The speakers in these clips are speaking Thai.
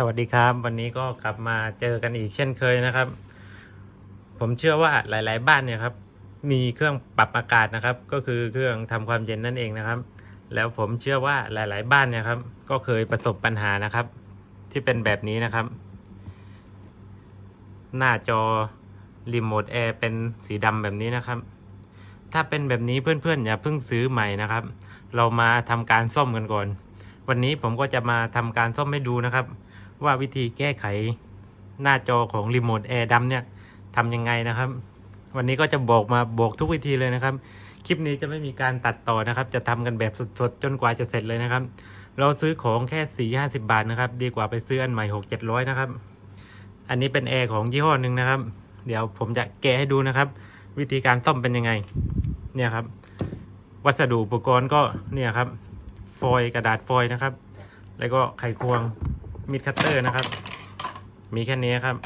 สวัสดีครับ วันนี้ก็กลับมาเจอกันอีกเช่นเคยนะครับ ผมเชื่อว่าหลาย ๆ บ้านเนี่ยครับ มีเครื่องปรับอากาศนะครับ ก็คือเครื่องทำความเย็นนั่นเองนะครับ แล้วผมเชื่อว่าหลาย ๆ บ้านเนี่ยครับ ก็เคยประสบปัญหานะครับ ที่เป็นแบบนี้นะครับ หน้าจอรีโมทแอร์เป็นสีดำแบบนี้นะครับ ถ้าเป็นแบบนี้เพื่อน ๆ อย่าเพิ่งซื้อใหม่นะครับ เรามาทำการซ่อมกันก่อน วันนี้ผมก็จะมาทำการซ่อมให้ดูนะครับ ว่าวิธีแก้ไขหน้าจอของรีโมทแอร์ดำเนี่ยทำยังไงนะครับ วันนี้ก็จะบอกมาบอกทุกวิธีเลยนะครับ คลิปนี้จะไม่มีการตัดต่อนะครับ จะทำกันแบบสดๆ จนกว่าจะเสร็จเลยนะครับ เราซื้อของแค่สี่ห้าสิบาทนะครับ ดีกว่าไปซื้ออันใหม่หกเจ็ดร้อยนะครับ อันนี้เป็นแอร์ของยี่ห้อหนึ่งนะครับ เดี๋ยวผมจะแกะให้ดูนะครับ วิธีการซ่อมเป็นยังไง เนี่ยครับ วัสดุอุปกรณ์ก็เนี่ยครับ ฟอยกระดาษฟอยนะครับ แล้วก็ไขควง มิดคัตเตอร์นะครับ มีแค่นี้ครับ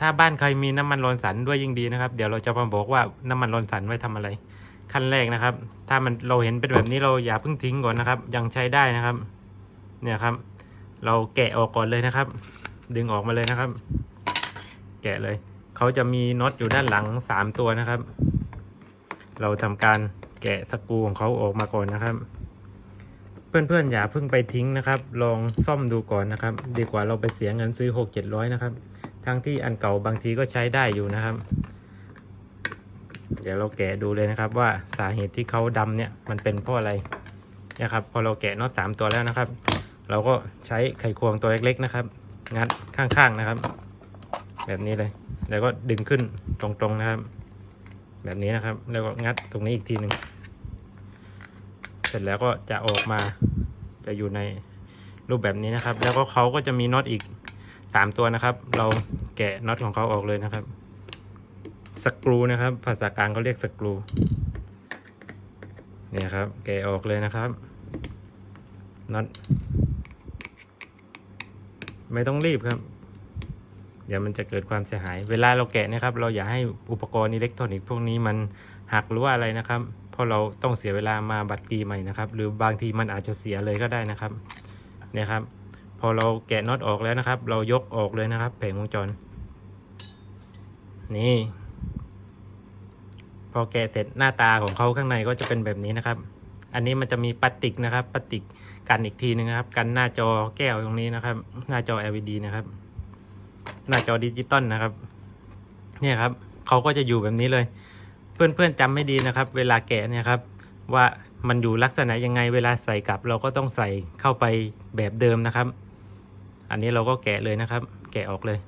ถ้าบ้านใครมีน้ำมันร้อนสันด้วยยิ่งดีนะครับ เดี๋ยวเราจะมาบอกว่าน้ำมันร้อนสันไว้ทำอะไร ขั้นแรกนะครับ ถ้ามันเราเห็นเป็นแบบนี้เราอย่าเพิ่งทิ้งก่อนนะครับ ยังใช้ได้นะครับ เนี่ยครับ เราแกะออกก่อนเลยนะครับ ดึงออกมาเลยนะครับ แกะเลย เขาจะมีน็อตอยู่ด้านหลังสามตัวนะครับ เราทำการแกะสกรูของเขาออกมาก่อนนะครับ เพื่อนๆอย่าเพิ่งไปทิ้งนะครับ ลองซ่อมดูก่อนนะครับ ดีกว่าเราไปเสียเงินซื้อหกเจ็ดร้อยนะครับ ทั้งที่อันเก่าบางทีก็ใช้ได้อยู่นะครับ เดี๋ยวเราแกะดูเลยนะครับ ว่าสาเหตุที่เขาดำเนี่ยมันเป็นเพราะอะไรนะครับ พอเราแกะน็อตสามตัวแล้วนะครับ เราก็ใช้ไขควงตัวเล็กๆนะครับ งัดข้างๆนะครับ แบบนี้เลยแล้วก็ดึงขึ้นตรงๆนะครับ แบบนี้นะครับ แล้วก็งัดตรงนี้อีกทีหนึ่ง ร็จแล้วก็จะออกมาจะอยู่ในรูปแบบนี้นะครับ แล้วก็เขาก็จะมีน็อตอีกสามตัวนะครับ เราแกะน็อตของเขาออกเลยนะครับสกรูนะครับ ภาษากลางเขาเรียกสกรูเนี่ยครับ แกะออกเลยนะครับน็อตไม่ต้องรีบครับ เดี๋ยวมันจะเกิดความเสียหาย เวลาเราแกะนะครับ เราอย่าให้อุปกรณ์อิเล็กทรอนิกส์พวกนี้มันหักหรือว่าอะไรนะครับ เพราะเราต้องเสียเวลามาบัตรปีใหม่นะครับ หรือบางทีมันอาจจะเสียเลยก็ได้นะครับเนี่ยครับ พอเราแกะน็อตออกแล้วนะครับ เรายกออกเลยนะครับ แผงวงจร นี่ พอแกะเสร็จหน้าตาของเขาข้างในก็จะเป็นแบบนี้นะครับ อันนี้มันจะมีพลาสติกนะครับพลาสติกกันอีกทีนึงนะครับ กันหน้าจอแก้วตรงนี้นะครับ หน้าจอ LED นะครับ หน้าจอดิจิตอลนะครับ เนี่ยครับเขาก็จะอยู่แบบนี้เลย เพื่อนๆจำไม่ดีนะครับ เวลาแกะเนี่ยครับว่ามันอยู่ลักษณะยังไงเวลาใส่กลับ เราก็ต้องใส่เข้าไปแบบเดิมนะครับ อันนี้เราก็แกะเลยนะครับ แกะออกเลย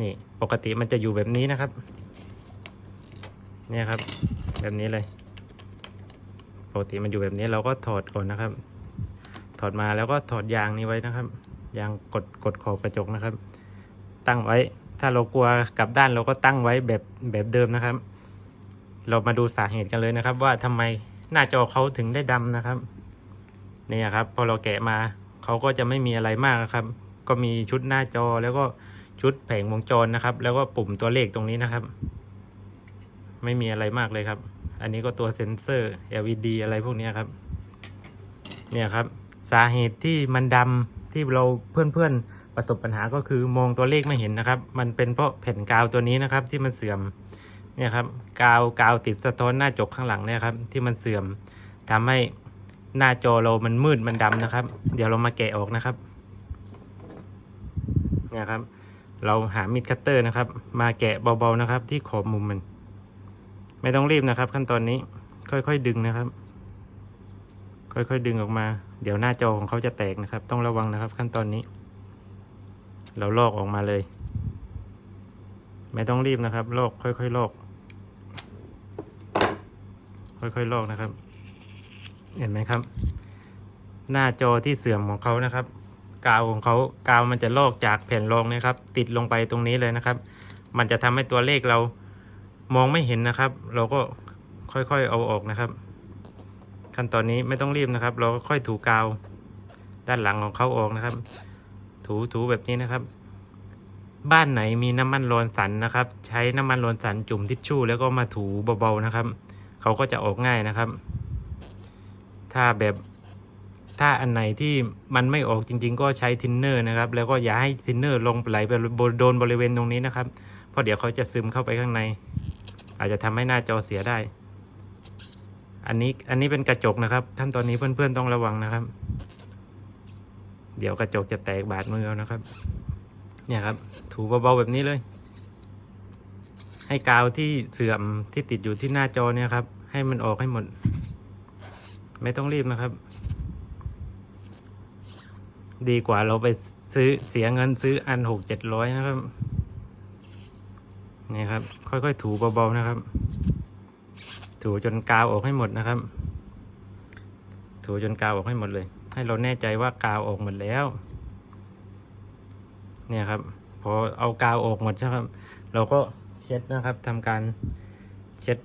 นี่ปกติมันจะอยู่แบบนี้นะครับ เนี่ยครับ แบบนี้เลยปกติมันอยู่แบบนี้เราก็ถอดก่อนนะครับ ถอดมาแล้วก็ถอดยางนี้ไว้นะครับ ยางกดกดขอบกระจกนะครับ ตั้งไว้ ถ้าเรากลัวกลับด้านเราก็ตั้งไว้แบบแบบเดิมนะครับ เรามาดูสาเหตุกันเลยนะครับ ว่าทำไมหน้าจอเขาถึงได้ดำนะครับเนี่ยครับ พอเราแกะมาเขาก็จะไม่มีอะไรมากครับ ก็มีชุดหน้าจอแล้วก็ชุดแผงวงจรนะครับ แล้วก็ปุ่มตัวเลขตรงนี้นะครับ ไม่มีอะไรมากเลยครับ อันนี้ก็ตัวเซ็นเซอร์ LED อะไรพวกนี้ครับ เนี่ยครับ สาเหตุที่มันดำที่เราเพื่อนๆ ประสบปัญหาก็คือมองตัวเลขไม่เห็นนะครับ มันเป็นเพราะแผ่นกาวตัวนี้นะครับ ที่มันเสื่อมเนี่ยครับกาวกาวติดสะท้อนหน้าจกข้างหลังเนี่ยครับ ที่มันเสื่อมทำให้หน้าจอเรามันมืดมันดำนะครับ เดี๋ยวเรามาแกะออกนะครับเนี่ยครับ เราหามิดคัตเตอร์นะครับ มาแกะเบาๆนะครับ ที่ขอบมุมมัน ไม่ต้องรีบนะครับ ขั้นตอนนี้ค่อยๆดึงนะครับ ค่อยๆดึงออกมา เดี๋ยวหน้าจอของเขาจะแตกนะครับ ต้องระวังนะครับ ขั้นตอนนี้ เราลอกออกมาเลย ไม่ต้องรีบนะครับ ลอกค่อยๆลอก ค่อยๆลอกนะครับ เห็นไหมครับ หน้าจอที่เสื่อมของเขานะครับ กาวของเขากาวมันจะลอกจากแผ่นรองนะครับ ติดลงไปตรงนี้เลยนะครับ มันจะทำให้ตัวเลขเรามองไม่เห็นนะครับ เราก็ค่อยๆเอาออกนะครับ ขั้นตอนนี้ไม่ต้องรีบนะครับ เราก็ค่อยถูกาวด้านหลังของเขาออกนะครับ ถูถูแบบนี้นะครับ บ้านไหนมีน้ำมันโลนสันนะครับ ใช้น้ำมันโลนสันจุ่มทิชชู่แล้วก็มาถูเบาๆนะครับ เขาก็จะออกง่ายนะครับ ถ้าแบบถ้าอันไหนที่มันไม่ออกจริง ๆ ก็ใช้ทินเนอร์นะครับ แล้วก็อย่าให้ทินเนอร์ลงไหลไปโดนบริเวณตรงนี้นะครับ เพราะเดี๋ยวเขาจะซึมเข้าไปข้างใน อาจจะทำให้หน้าจอเสียได้ อันนี้อันนี้เป็นกระจกนะครับ ขั้นตอนนี้เพื่อนๆต้องระวังนะครับ เดี๋ยวกระจกจะแตกบาดมือเอานะครับ เนี่ยครับ ถูเบาๆแบบนี้เลย ให้กาวที่เสื่อมที่ติดอยู่ที่หน้าจอเนี่ยครับ ให้มันออกให้หมด ไม่ต้องรีบนะครับ ดีกว่าเราไปซื้อเสียเงินซื้ออันหกเจ็ดร้อยนะครับนี่ครับ ค่อยๆ ถูเบาๆนะครับ ถูจนกาวออกให้หมดนะครับ ถูจนกาวออกให้หมดเลย ให้เราแน่ใจว่ากาวออกหมดแล้ว เนี่ยครับ พอเอากาวออกหมดนะครับ เราก็เช็ดนะครับทำการเช็ด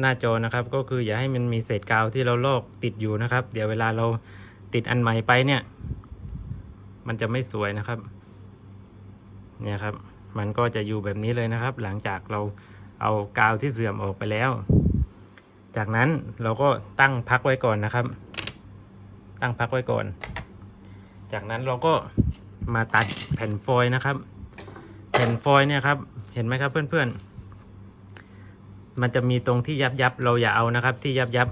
หน้าจอนะครับ ก็คืออย่าให้มันมีเศษกาวที่เราลอกติดอยู่นะครับ เดี๋ยวเวลาเราติดอันใหม่ไปเนี่ย มันจะไม่สวยนะครับ เนี่ยครับ มันก็จะอยู่แบบนี้เลยนะครับ หลังจากเราเอากาวที่เสื่อมออกไปแล้ว จากนั้นเราก็ตั้งพักไว้ก่อนนะครับ ตั้งพักไว้ก่อน จากนั้นเราก็มาตัดแผ่นฟอยล์นะครับ แผ่นฟอยล์เนี่ยครับ เห็นไหมครับเพื่อนๆ มันจะมีตรงที่ยับยับเราอย่าเอานะครับ ที่ยับยับ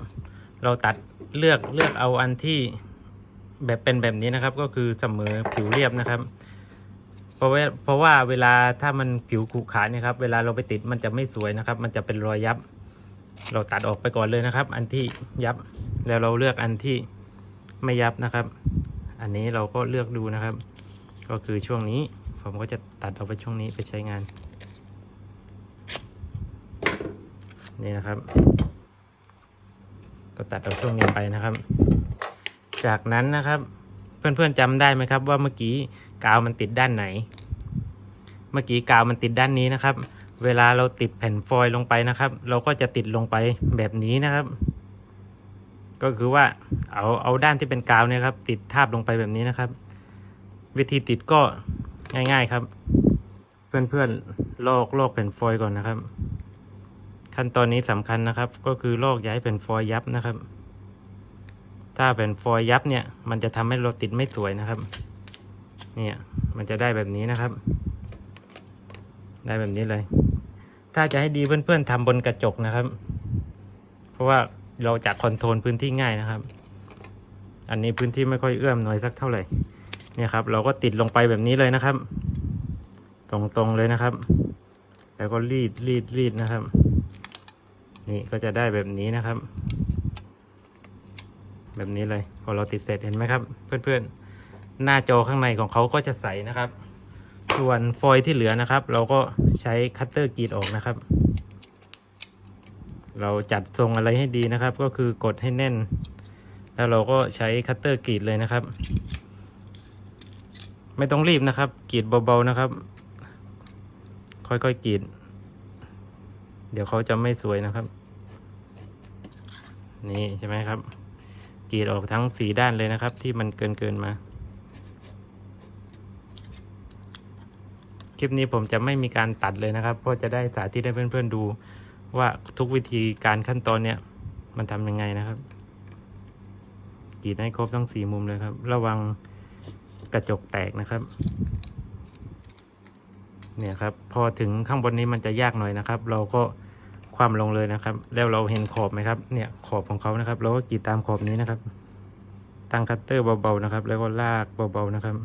เราตัดเลือกเลือกเอาอันที่แบบเป็นแบบนี้นะครับ ก็คือเสมอผิวเรียบนะครับ เพราะว่าเพราะว่าเวลาถ้ามันผิวขรุขระเนี่ยครับ เวลาเราไปติดมันจะไม่สวยนะครับ มันจะเป็นรอยยับ เราตัดออกไปก่อนเลยนะครับ อันที่ยับแล้วเราเลือกอันที่ ไม่ยับนะครับ อันนี้เราก็เลือกดูนะครับ ก็คือช่วงนี้ผมก็จะตัดเอาไปช่วงนี้ไปใช้งาน นี่นะครับ ก็ตัดเอาช่วงนี้ไปนะครับ จากนั้นนะครับ เพื่อนๆจำได้ไหมครับ ว่าเมื่อกี้กาวมันติดด้านไหน เมื่อกี้กาวมันติดด้านนี้นะครับ เวลาเราติดแผ่นฟอยล์ลงไปนะครับ เราก็จะติดลงไปแบบนี้นะครับ ก็คือว่าเอาเอาด้านที่เป็นกาวเนี่ยครับ ติดทาบลงไปแบบนี้นะครับ วิธีติดก็ง่าย ๆครับ เพื่อนๆลอกลอกแผ่นฟอยล์ก่อนนะครับ ขั้นตอนนี้สำคัญนะครับ ก็คือลอกย้ายแผ่นฟอยล์ยับนะครับ ถ้าแผ่นฟอยล์ยับเนี่ย มันจะทำให้เราติดไม่สวยนะครับ เนี่ยมันจะได้แบบนี้นะครับ ได้แบบนี้เลย ถ้าจะให้ดีเพื่อนๆทำบนกระจกนะครับ เพราะว่า เราจะคอนโทรลพื้นที่ง่ายนะครับ อันนี้พื้นที่ไม่ค่อยเอื้อมหน่อยสักเท่าไหร่เนี่ยครับ เราก็ติดลงไปแบบนี้เลยนะครับ ตรงๆเลยนะครับ แล้วก็รีดรีดรีดนะครับ นี่ก็จะได้แบบนี้นะครับ แบบนี้เลยพอเราติดเสร็จเห็นไหมครับ เพื่อนๆ หน้าจอข้างในของเขาก็จะใสนะครับ ส่วนฟอยที่เหลือนะครับ เราก็ใช้คัตเตอร์กรีดออกนะครับ เราจัดทรงอะไรให้ดีนะครับ ก็คือกดให้แน่น แล้วเราก็ใช้คัตเตอร์กรีดเลยนะครับ ไม่ต้องรีบนะครับกรีดเบาๆนะครับ ค่อยๆกรีด เดี๋ยวเขาจะไม่สวยนะครับ นี่ใช่ไหมครับกรีดออกทั้งสีด้านเลยนะครับ ที่มันเกินเกินๆมา คลิปนี้ผมจะไม่มีการตัดเลยนะครับ เพราะจะได้สาธิตให้เพื่อนๆดู ว่าทุกวิธีการขั้นตอนเนี่ยมันทำยังไงนะครับกรีดให้ครบทั้งสี่มุมเลยครับ ระวังกระจกแตกนะครับ เนี่ยครับ พอถึงข้างบนนี้มันจะยากหน่อยนะครับ เราก็ความลงเลยนะครับ แล้วเราเห็นขอบไหมครับ เนี่ยขอบของเขานะครับ เราก็กรีดตามขอบนี้นะครับ ตั้งคัตเตอร์เบาๆนะครับ แล้วก็ลากเบาๆนะครับ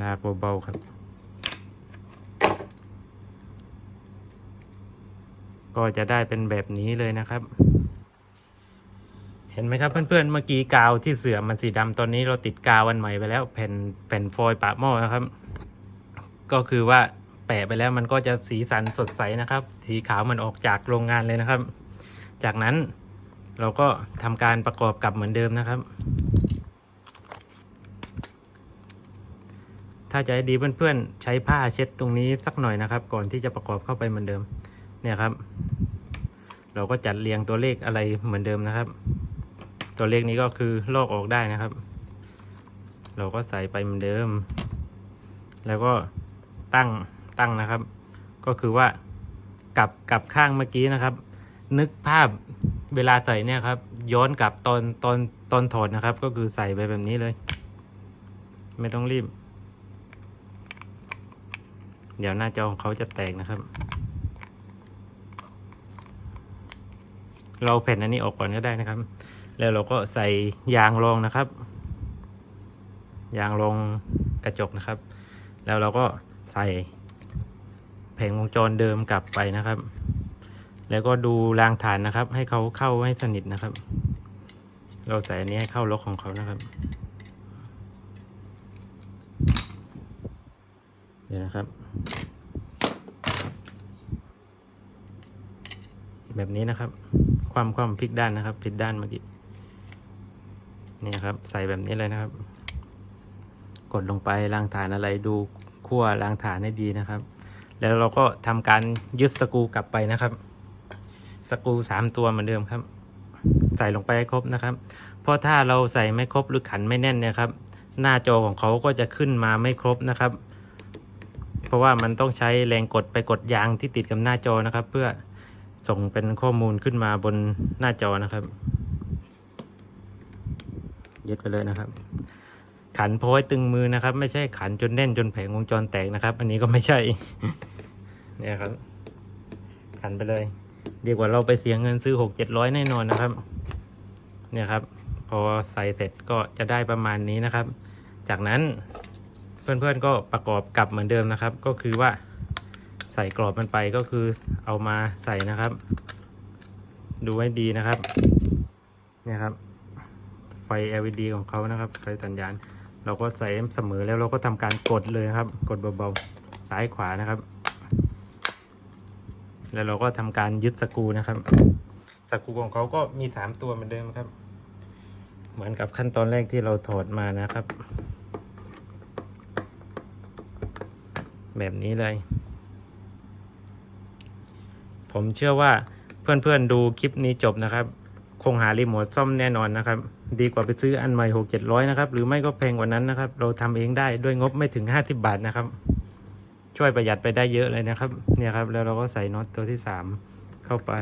ลากเบาๆครับ ก็จะได้เป็นแบบนี้เลยนะครับ เห็นไหมครับเพื่อนๆเมื่อกี้กาวที่เสื่อมมันสีดำตอนนี้เราติดกาวอันใหม่ไปแล้วแผ่นแผ่นฟอยล์ปะหม้อนะครับ ก็คือว่าแปะไปแล้วมันก็จะสีสันสดใสนะครับ สีขาวมันออกจากโรงงานเลยนะครับ จากนั้นเราก็ทำการประกอบกลับเหมือนเดิมนะครับ ถ้าจะให้ดีเพื่อนๆใช้ผ้าเช็ดตรงนี้สักหน่อยนะครับ ก่อนที่จะประกอบเข้าไปเหมือนเดิม เนี่ยครับ เราก็จัดเรียงตัวเลขอะไรเหมือนเดิมนะครับ ตัวเลขนี้ก็คือลอกออกได้นะครับ เราก็ใส่ไปเหมือนเดิม แล้วก็ตั้งตั้งนะครับ ก็คือว่ากลับกลับข้างเมื่อกี้นะครับ นึกภาพเวลาใส่เนี่ยครับ ย้อนกลับตอนตอนตอนถอดนะครับ ก็คือใส่ไปแบบนี้เลย ไม่ต้องรีบ เดี๋ยวหน้าจอของเขาจะแตกนะครับ เราแผ่นอันนี้ออกก่อนก็ได้นะครับ แล้วเราก็ใส่ยางรองนะครับ ยางรองกระจกนะครับ แล้วเราก็ใส่แผงวงจรเดิมกลับไปนะครับ แล้วก็ดูรางฐานนะครับ ให้เขาเข้าให้สนิทนะครับ เราใส่อันนี้ให้เข้าล็อกของเขานะครับ เดี๋ยวนะครับ แบบนี้นะครับ ความความพลิกด้านนะครับผิดด้านเมื่อกี้นี่ครับ ใส่แบบนี้เลยนะครับ กดลงไปรางฐานอะไรดูขั้วรางฐานให้ดีนะครับ แล้วเราก็ทำการยึดสกูกลับไปนะครับสกูสามตัวเหมือนเดิมครับ ใส่ลงไปให้ครบนะครับ เพราะถ้าเราใส่ไม่ครบหรือขันไม่แน่นเนี่ยครับ หน้าจอของเขาก็จะขึ้นมาไม่ครบนะครับ เพราะว่ามันต้องใช้แรงกดไปกดยางที่ติดกับหน้าจอนะครับ เพื่อ ส่งเป็นข้อมูลขึ้นมาบนหน้าจอนะครับยึดไปเลยนะครับ ขันโพยตึงมือนะครับ ไม่ใช่ขันจนแน่นจนแผงวงจรแตกนะครับ อันนี้ก็ไม่ใช่ เนี่ยครับ ขันไปเลยดีกว่าเราไปเสียเงินซื้อหกเจ็ดร้อยแน่นอนนะครับ เนี่ยครับ พอใส่เสร็จก็จะได้ประมาณนี้นะครับ จากนั้นเพื่อนๆก็ประกอบกลับเหมือนเดิมนะครับ ก็คือว่า ใส่กรอบมันไปก็คือเอามาใส่นะครับ ดูให้ดีนะครับ เนี่ยครับ ไฟ LED ของเขานะครับ ไฟสัญญาณ เราก็ใส่เสมอแล้วเราก็ทำการกดเลยครับ กดเบาๆซ้ายขวานะครับ แล้วเราก็ทำการยึดสกูนะครับ สกูของเขาก็มีสามตัวเหมือนเดิมครับ เหมือนกับขั้นตอนแรกที่เราถอดมานะครับ แบบนี้เลย ผมเชื่อว่าเพื่อนๆดูคลิปนี้จบนะครับ คงหารีโมทซ่อมแน่นอนนะครับ ดีกว่าไปซื้ออันใหม่หกเจ็ดร้อยนะครับ หรือไม่ก็แพงกว่านั้นนะครับ เราทำเองได้ด้วยงบไม่ถึงห้าสิบาทนะครับ ช่วยประหยัดไปได้เยอะเลยนะครับ เนี่ยครับ แล้วเราก็ใส่น็อตตัวที่สามเข้าไป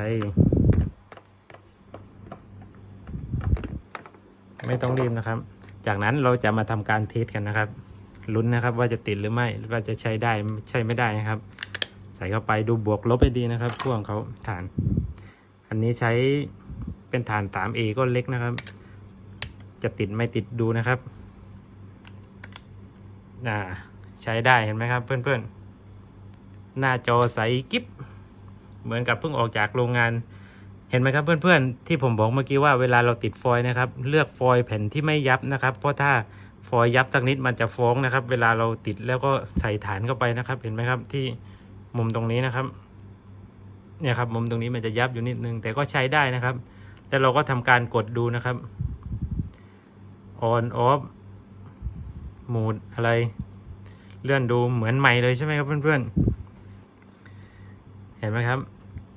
ไม่ต้องรีบนะครับ จากนั้นเราจะมาทำการเทสกันนะครับลุ้นนะครับว่าจะติดหรือไม่หรือว่าจะใช้ได้ใช้ไม่ได้นะครับ ส่เข้าไปดูบวกลบให้ดีนะครับพวกของเขาฐาน อันนี้ใช้เป็นฐาน 3A ก็เล็กนะครับ จะติดไม่ติดดูนะครับอ่าใช้ได้เห็นไหมครับ เพื่อนๆ หน้าจอใสกิ๊บเหมือนกับเพิ่งออกจากโรงงาน เห็นไหมครับเพื่อนๆ ที่ผมบอกเมื่อกี้ว่าเวลาเราติดฟอยนะครับ เลือกฟอยแผ่นที่ไม่ยับนะครับ เพราะถ้าฟอยยับสักนิดมันจะฟ้องนะครับ เวลาเราติดแล้วก็ใส่ฐานเข้าไปนะครับ เห็นไหมครับที่ มุมตรงนี้นะครับ เนี่ยครับ มุมตรงนี้มันจะยับอยู่นิดนึง แต่ก็ใช้ได้นะครับ แล้วเราก็ทำการกดดูนะครับ on off โหมดอะไร เลื่อนดูเหมือนใหม่เลยใช่ไหมครับเพื่อนๆ เห็นไหมครับ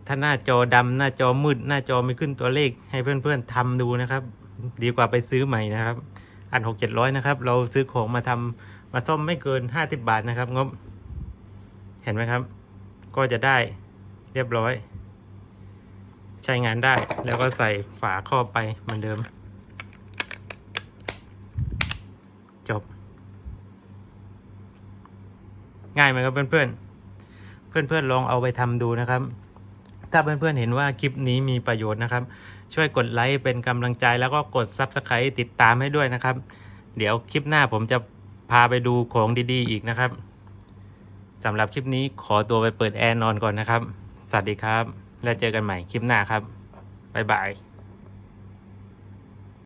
ถ้าหน้าจอดำหน้าจอมืด หน้าจอไม่ขึ้นตัวเลขให้เพื่อนๆทำดูนะครับ ดีกว่าไปซื้อใหม่นะครับ อันหกเจ็ดร้อยนะครับ เราซื้อของมาทำมาซ่อมไม่เกินห้าสิบบาทนะครับงบ เห็นไหมครับ ก็จะได้เรียบร้อย ใช้งานได้แล้วก็ใส่ฝาครอบไปเหมือนเดิม จบ ง่ายไหมครับเพื่อนๆ เพื่อนๆลองเอาไปทำดูนะครับ ถ้าเพื่อนๆเห็นว่าคลิปนี้มีประโยชน์นะครับ ช่วยกดไลค์เป็นกำลังใจแล้วก็กด Subscribe ติดตามให้ด้วยนะครับ เดี๋ยวคลิปหน้าผมจะพาไปดูของดีๆ อีกนะครับ สำหรับคลิปนี้ขอตัวไปเปิดแอร์นอนก่อนนะครับ สวัสดีครับ แล้วเจอกันใหม่คลิปหน้าครับ บ๊ายบาย